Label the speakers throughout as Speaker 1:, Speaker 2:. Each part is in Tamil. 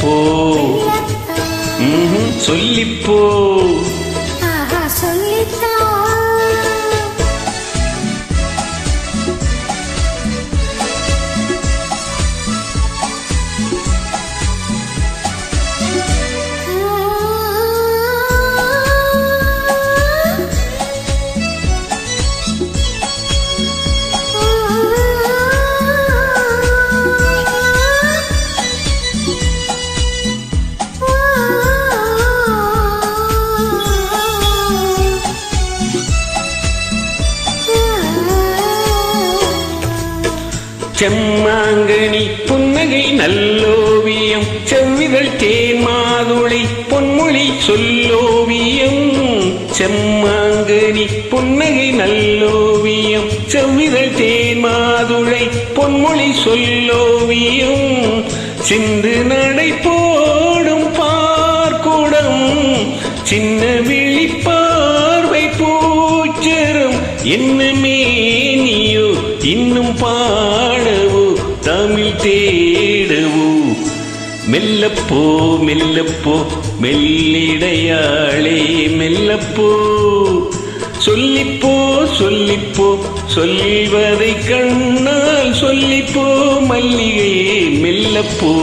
Speaker 1: போ சொல்லிப்போ. செம்மாங்கனி புன்னகை நல்லோவியம் செவ்விதழ் தேன் மாதுளை பொன்மொழி சொல்லோவியம். செம்மாங்கனி புன்னகை நல்லோவியம் செவ்விதழ் தேன் மாதுளை பொன்மொழி சொல்லோவியம். சிந்து நடை போடும் பார்க்குடம் சின்ன விழிப்பார்வை பூச்சரும் என்னமே நீயோ இன்னும் பாடவோ தமிழ் தேடவோ. மெல்லப்போ மெல்லப்போ மெல்லிடையாளே மெல்லப்போ. சொல்லிப்போ சொல்லிப்போ சொல்வதை கண்ணால் சொல்லிப்போ மல்லிகையே மெல்லப்போ.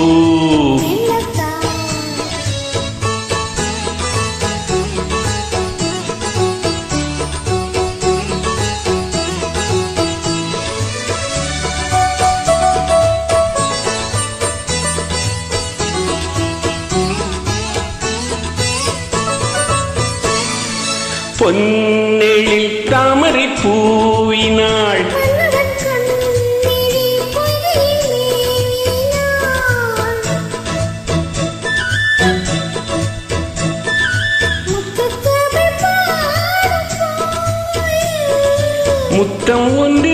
Speaker 1: பொன்னெழில் தாமரை பூவினாள். முத்தம் ஒன்று